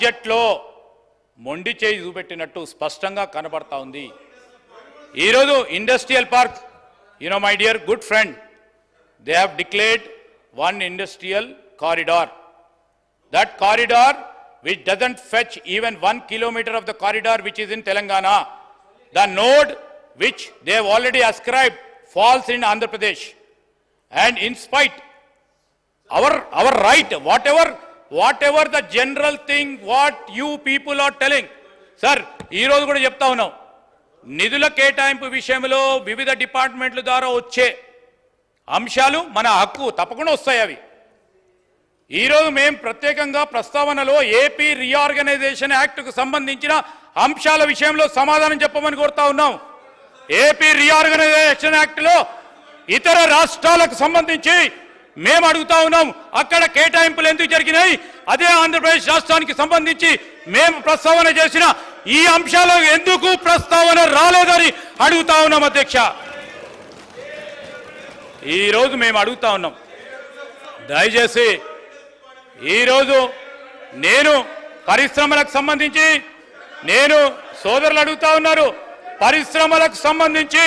బడ్జెట్లో మొండి చేయి చూపెట్టినట్టు స్పష్టంగా కనబడతా ఉంది. ఈరోజు industrial park you know my dear good friend they have declared one industrial corridor that corridor which doesn't fetch even one kilometre of the corridor which is in Telangana the node which they already ascribe falls in Andhra Pradesh and in spite our our right whatever whatever the general thing what you people are telling sir ఈరోజు కూడా చెప్తా ఉన్నాం. నిధుల కేటాయింపు విషయంలో వివిధ డిపార్ట్మెంట్ల ద్వారా వచ్చే అంశాలు మన హక్కు తప్పకుండా వస్తాయి అవి. ఈరోజు మేము ప్రత్యేకంగా ప్రస్తావనలో ఏపీ రీఆర్గనైజేషన్ యాక్ట్కు సంబంధించిన అంశాల విషయంలో సమాధానం చెప్పమని కోరుతా ఉన్నాం. ఏపీ రీఆర్గనైజేషన్ యాక్ట్లో ఇతర రాష్ట్రాలకు సంబంధించి మేము అడుగుతా ఉన్నాం అక్కడ కేటాయింపులు ఎందుకు జరిగినాయి? అదే ఆంధ్రప్రదేశ్ రాష్ట్రానికి సంబంధించి మేము ప్రస్తావన చేసిన ఈ అంశాలు ఎందుకు ప్రస్తావన రాలేదని అడుగుతా ఉన్నాం అధ్యక్ష. ఈరోజు మేము అడుగుతా ఉన్నాం. దయచేసి ఈరోజు నేను పరిశ్రమలకు సంబంధించి నేను సోదరులు అడుగుతా ఉన్నారు పరిశ్రమలకు సంబంధించి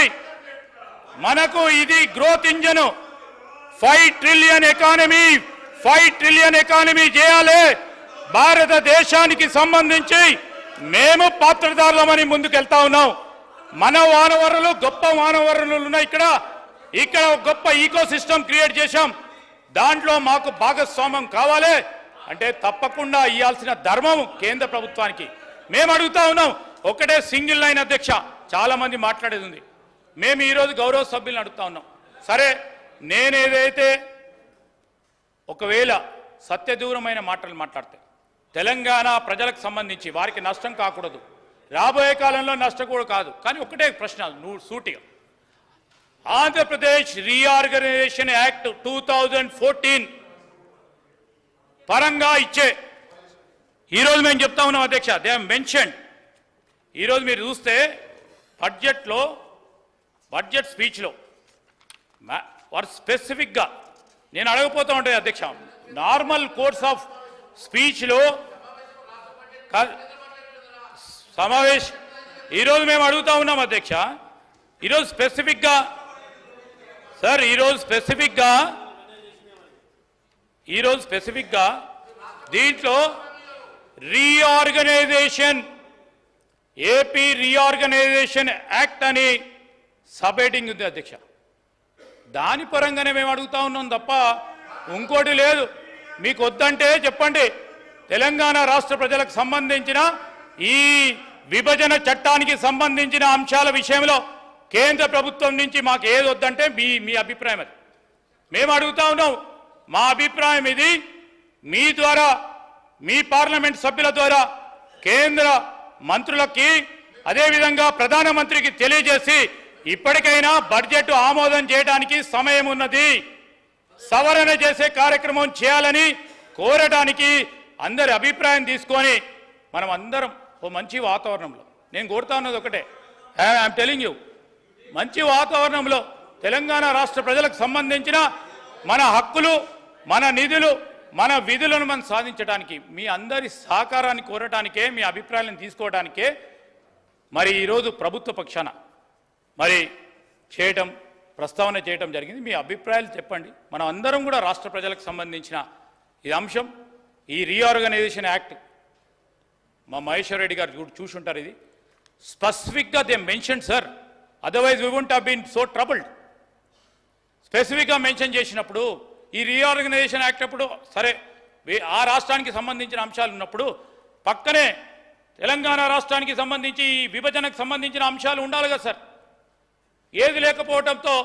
మనకు ఇది growth engine five trillion economy five trillion economy చేయాలి. భారతదేశానికి సంబంధించి మేము పాత్రదారులమని ముందుకెళ్తా ఉన్నాం. మన వానవరులు గొప్ప వానవరులు ఉన్నాయి ఇక్కడ. ఇక్కడ గొప్ప ఈకో సిస్టమ్ క్రియేట్ చేశాం. దాంట్లో మాకు భాగస్వామ్యం కావాలి. అంటే తప్పకుండా ఇవ్వాల్సిన ధర్మం కేంద్ర ప్రభుత్వానికి. మేము అడుగుతా ఉన్నాం. ఒకటే సింగిల్ లైన్ అధ్యక్ష. చాలా మంది మాట్లాడేది ఉంది. మేము ఈరోజు గౌరవ సభ్యులను అడుగుతా ఉన్నాం. సరే నేనేదైతే ఒకవేళ సత్యదూరమైన మాటలు మాట్లాడితే తెలంగాణ ప్రజలకు సంబంధించి వారికి నష్టం కాకూడదు. రాబోయే కాలంలో నష్టం కూడా కాదు. కానీ ఒకటే ప్రశ్న నువ్వు సూటిగా. Andhra Pradesh reorganisation act two thousand fourteen పరంగా ఇచ్చే ఈరోజు మేము చెప్తా ఉన్నాం అధ్యక్ష దే మెన్షన్ ఈరోజు మీరు చూస్తే బడ్జెట్లో బడ్జెట్ స్పీచ్లో వారు స్పెసిఫిక్గా నేను అడగపోతూ ఉంటాయి అధ్యక్ష. నార్మల్ కోర్స్ ఆఫ్ స్పీచ్లో సమావేశ ఈరోజు మేము అడుగుతా ఉన్నాం అధ్యక్ష. ఈరోజు స్పెసిఫిక్గా సార్ ఈరోజు స్పెసిఫిక్గా ఈరోజు స్పెసిఫిక్గా దీంట్లో రీఆర్గనైజేషన్ ఏపీ రీఆర్గనైజేషన్ యాక్ట్ అని సబ్ ఉంది అధ్యక్ష. దాని పరంగానే మేము అడుగుతా ఉన్నాం తప్ప ఇంకోటి లేదు. మీకు వద్దంటే చెప్పండి. తెలంగాణ రాష్ట్ర ప్రజలకు సంబంధించిన ఈ విభజన చట్టానికి సంబంధించిన అంశాల విషయంలో కేంద్ర ప్రభుత్వం నుంచి మాకు ఏది వద్దంటే మీ మీ అభిప్రాయం అది. మేము అడుగుతా ఉన్నాం. మా అభిప్రాయం ఇది. మీ ద్వారా మీ పార్లమెంట్ సభ్యుల ద్వారా కేంద్ర మంత్రులకి అదేవిధంగా ప్రధానమంత్రికి తెలియజేసి ఇప్పటికైనా బడ్జెట్ ఆమోదం చేయడానికి సమయం ఉన్నది. సవరణ చేసే కార్యక్రమం చేయాలని కోరడానికి అందరి అభిప్రాయం తీసుకొని మనం అందరం ఓ మంచి వాతావరణంలో నేను కోరుతా ఉన్నది ఒకటే. ఐఎమ్ టెలింగ్ యూ మంచి వాతావరణంలో తెలంగాణ రాష్ట్ర ప్రజలకు సంబంధించిన మన హక్కులు మన నిధులు మన విధులను మనం సాధించడానికి మీ అందరి సహకారాన్ని కోరటానికే మీ అభిప్రాయాలను తీసుకోవడానికే మరి ఈరోజు ప్రభుత్వ పక్షాన మరి చేయటం ప్రస్తావన చేయటం జరిగింది. మీ అభిప్రాయాలు చెప్పండి. మనం అందరం కూడా రాష్ట్ర ప్రజలకు సంబంధించిన ఈ అంశం ఈ రీఆర్గనైజేషన్ యాక్ట్ మా మహేశ్వర్ రెడ్డి గారు చూ- చూసుంటారు ఇది. స్పెసిఫిక్గా they mention sir otherwise we won't have been so troubled. స్పెసిఫిక్గా మెన్షన్ చేసినప్పుడు ఈ రీఆర్గనైజేషన్ యాక్ట్ అప్పుడు సరే ఆ రాష్ట్రానికి సంబంధించిన అంశాలు ఉన్నప్పుడు పక్కనే తెలంగాణ రాష్ట్రానికి సంబంధించి ఈ విభజనకు సంబంధించిన అంశాలు ఉండాలి కదా సార్. ఏది లేకపోవడంతో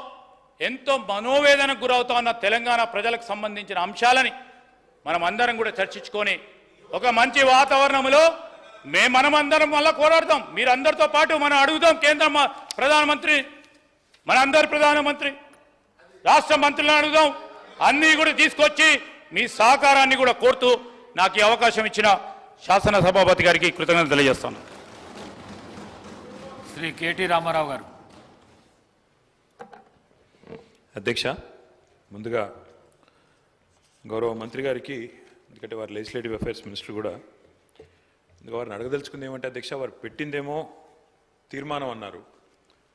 ఎంతో మనోవేదనకు గురవుతా ఉన్న తెలంగాణ ప్రజలకు సంబంధించిన అంశాలని మనం అందరం కూడా చర్చించుకొని ఒక మంచి వాతావరణంలో మేము మనమందరం మళ్ళా పోరాడదాం మీరందరితో పాటు మనం అడుగుదాం కేంద్ర ప్రధానమంత్రి మన అందరి ప్రధానమంత్రి రాష్ట్ర మంత్రులను అడుగుదాం. అన్నీ కూడా తీసుకొచ్చి మీ సహకారాన్ని కూడా కోరుతూ నాకు ఈ అవకాశం ఇచ్చిన శాసనసభాపతి గారికి కృతజ్ఞతలు తెలియజేస్తాను. శ్రీ కేటీ రామారావు గారు. అధ్యక్ష. ముందుగా గౌరవ మంత్రి గారికి ఎందుకంటే వారు లెజిస్లేటివ్ అఫైర్స్ మినిస్టర్ కూడా వారిని అడగదలుచుకుంది ఏమంటే అధ్యక్ష వారు పెట్టిందేమో తీర్మానం అన్నారు.